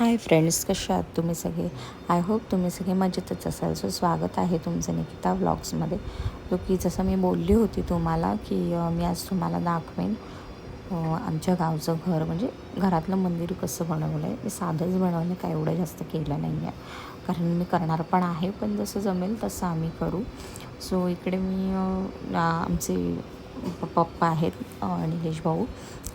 Hi friends कसे आहात तुम्ही सगळे? आय होप तुम्ही सगळे मजेतच असाल. सो स्वागत आहे तुमचं निकिता व्लॉग्समध्ये जो की जसं मी बोलली होती तुम्हाला की मी आज तुम्हाला दाखवेन आमच्या गावचं घर. म्हणजे घरातलं मंदिर कसं बनवलं आहे. मी साधंच बनवलं काय एवढं जास्त केलं नाही आहे. कारण मी करणार पण आहे पण जसं जमेल तसं आम्ही करू. सो इकडे मी आमचे पप्पा आहेत निलेश भाऊ.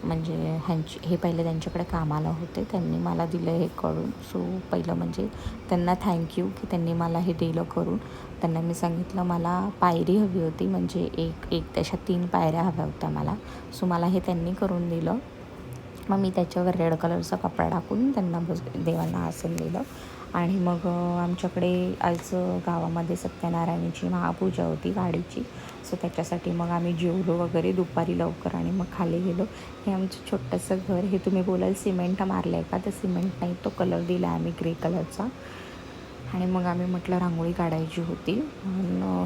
म्हणजे ह्यांची हे पहिले त्यांच्याकडे कामाला होते. त्यांनी मला दिलं हे करून. सो पहिलं म्हणजे त्यांना थँक्यू की त्यांनी मला हे दिलं करून. त्यांना मी सांगितलं मला पायरी हवी होती. म्हणजे एक एक तशा तीन पायऱ्या हव्या होत्या मला. सो मला हे त्यांनी करून दिलं. मग मी त्याच्यावर रेड कलरचा कपडा टाकून त्यांना बस देवांना आसन दिलं. आणि मग आमच्याकडे आज गावामध्ये सत्यनारायणाची महापूजा होती गाडीची. सो त्याच्यासाठी मग आम्ही जेवलो वगैरे दुपारी लवकर आणि मग खाली गेलो. हे आमचं छोटंसं घर हे तुम्ही बोलाल सिमेंट मारलं आहे का? तर सिमेंट नाही तो कलर दिला आम्ही ग्रे कलरचा. आणि मग आम्ही म्हटलं रांगोळी काढायची होती. म्हणून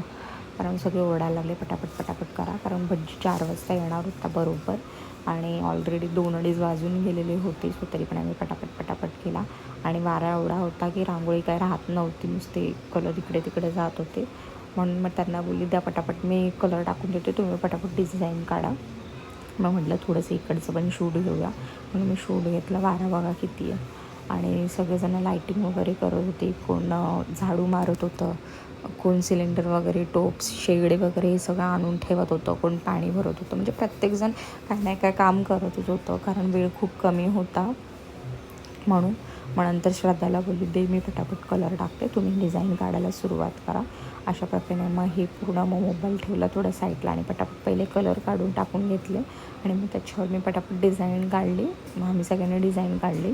कारण सगळे ओरडायला लागले पटापट पटापट करा कारण भज्जी चार वाजता येणार होता बरोबर. आणि ऑलरेडी दोन अडीच वाजून गेलेले होते सो तरी पण आम्ही पटापट पटापट केला. आणि वारा एवढा होता की रांगोळी काय राहत नव्हती नुसते कलर इकडे तिकडे जात होते. म्हणून मग त्यांना बोलली द्या पटापट मी कलर टाकून देते तुम्ही पटापट डिझाईन काढा. मग म्हटलं थोडंसं इकडचं पण शूट घेऊया. म्हणून मी शूट घेतला वारा बघा किती आहे. आणि सगळेजण लायटिंग वगैरे करत होते कोण झाडू मारत होतं कोण सिलेंडर वगैरे टोप्स शेगडे वगैरे हे सगळं आणून ठेवत होतं कोण पाणी भरत होतं. म्हणजे प्रत्येकजण काय नाही काय काम करतच होतं कारण वेळ खूप कमी होता. म्हणून मग नंतर श्रद्धाला बोलली दे मी पटापट कलर टाकते तुम्ही डिझाईन काढायला सुरुवात करा. अशा प्रकारे मग हे पूर्ण मग मोबाईल ठेवला थोडं साईडला आणि पटापट पहिले कलर काढून टाकून घेतले. आणि मग त्याच्यावर मी पटापट डिझाईन काढली. मग आम्ही सगळ्यांनी डिझाईन काढली.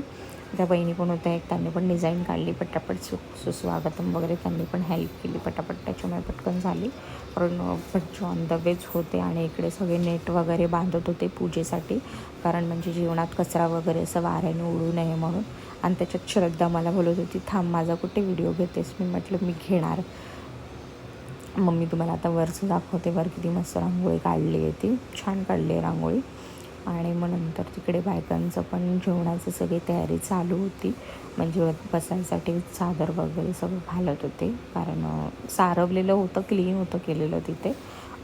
त्या बहिणी पण होत्या एक त्यांनी पण डिझाईन काढली पटापट सु सुस्वागतम वगैरे त्यांनी पण हेल्प केली पटापट त्याच्यामुळे पटकन झाली. कारण भज्ज ऑन द वेज होते आणि इकडे सगळे नेट वगैरे बांधत होते पूजेसाठी. कारण म्हणजे जीवनात कचरा वगैरे असं वाऱ्याने उडू नये म्हणून. आणि त्याच्यात श्रद्धा मला बोलत होती थांब माझा कुठे व्हिडिओ घेतेस? मी म्हटलं मी घेणार. मग मी तुम्हाला आता वरचं दाखवते वर किती मस्त रांगोळी काढली आहे ती. छान काढली आहे रांगोळी. आणि मग नंतर तिकडे बायकांचं पण जेवणाची सगळी तयारी चालू होती. म्हणजे बसायसाठी चादर वगैरे सगळं घालत होते. कारण सारवलेलं होतं क्लीन होतं केलेलं तिथे.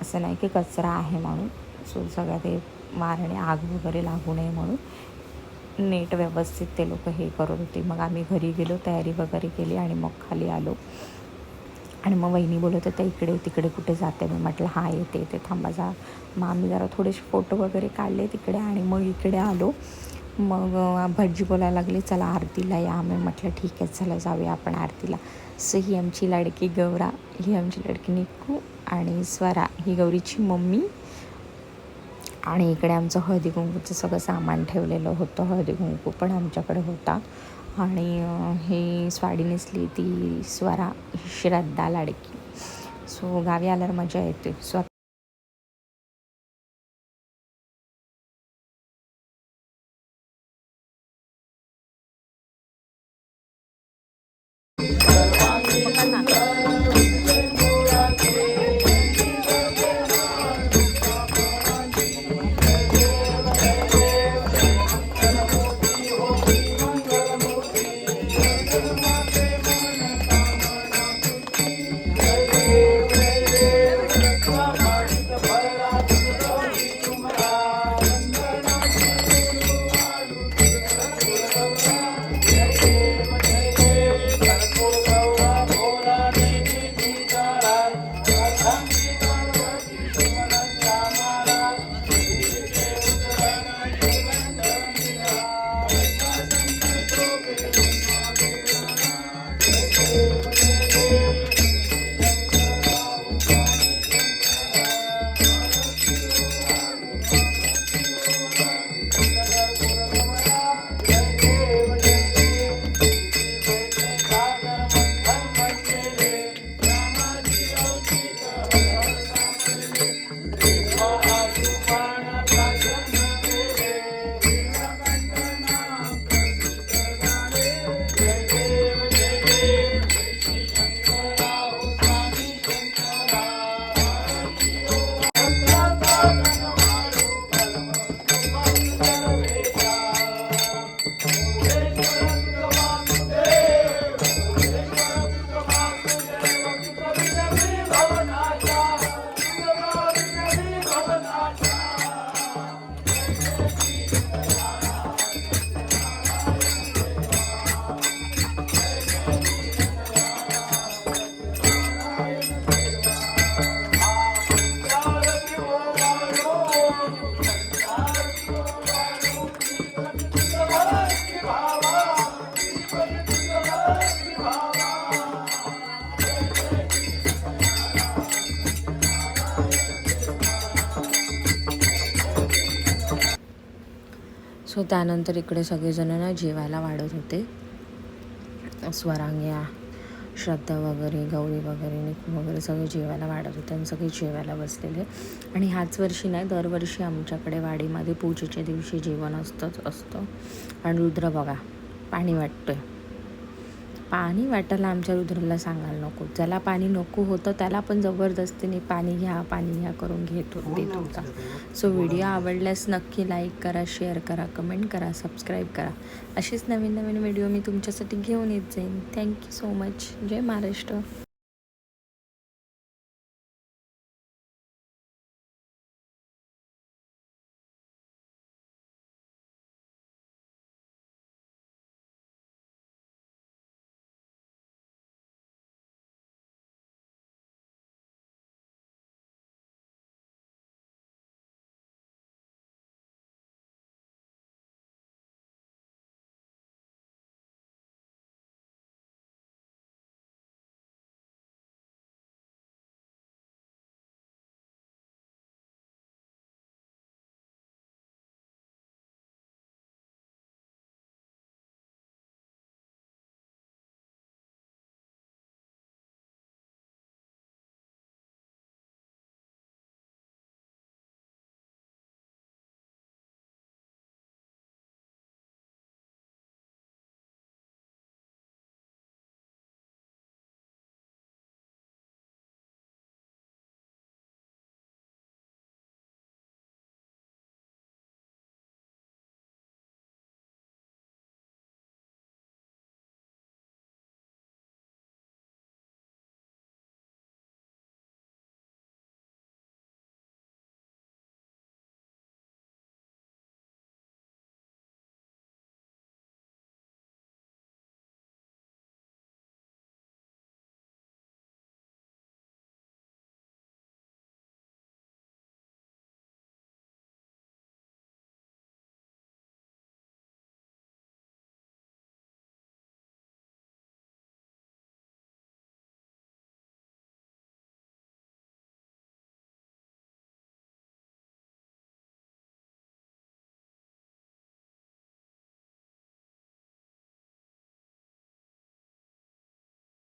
असं नाही की कचरा आहे म्हणून. सो सगळ्या ते मारणे आग वगैरे लागू नये म्हणून. नीट व्यवस्थित ते लोक हे करत होते. मग आम्ही घरी गेलो तयारी वगैरे केली आणि मग खाली आलो. आणि मग वहिनी बोलत होत्या इकडे तिकडे कुठे जाते? मी म्हटलं हा येते येते थांबा जा. मग आम्ही जरा थोडेसे फोटो वगैरे काढले तिकडे आणि मग इकडे आलो. मग भटजी बोलायला लागली चला आरतीला या. आम्ही म्हटलं ठीक आहे चला जाऊया आपण आरतीला. सो ही आमची लाडकी गौरा ही आमची लाडकी निकू आणि स्वरा ही गौरीची मम्मी आणि इकडे आमचं हळदी कुंकूचं सगळं सामान ठेवलेलं होतं. हळदी कुंकू पण आमच्याकडे होता. आणि ही स्वाडी नेसली ती स्वरा ही श्रद्धा लाडकी. सो गावी आल्यावर मजा येते. स्वतः त्यानंतर इकडे सगळेजण ना जेवायला वाढत होते. स्वरांग्या श्रद्धा वगैरे गौरी वगैरे निकू वगैरे सगळे जेवायला वाढत होते आणि सगळे जेवायला बसलेले. आणि ह्याच वर्षी नाही दरवर्षी आमच्याकडे वाडीमध्ये पूजेच्या दिवशी जेवण असतंच असतं. आणि रुद्र बघा पाणी वाटतं आहे पाणी वाटायला आमच्या रुद्रला सांगायला नको. ज्याला पाणी नको होतं त्याला पण जबरदस्तीने पाणी घ्या पाणी घ्या करून घेत देत होता. सो व्हिडिओ आवडल्यास नक्की लाईक करा शेअर करा कमेंट करा सबस्क्राईब करा. अशीच नवीन नवीन व्हिडिओ मी तुमच्यासाठी घेऊन येत जाईन. थँक्यू सो मच जय महाराष्ट्र.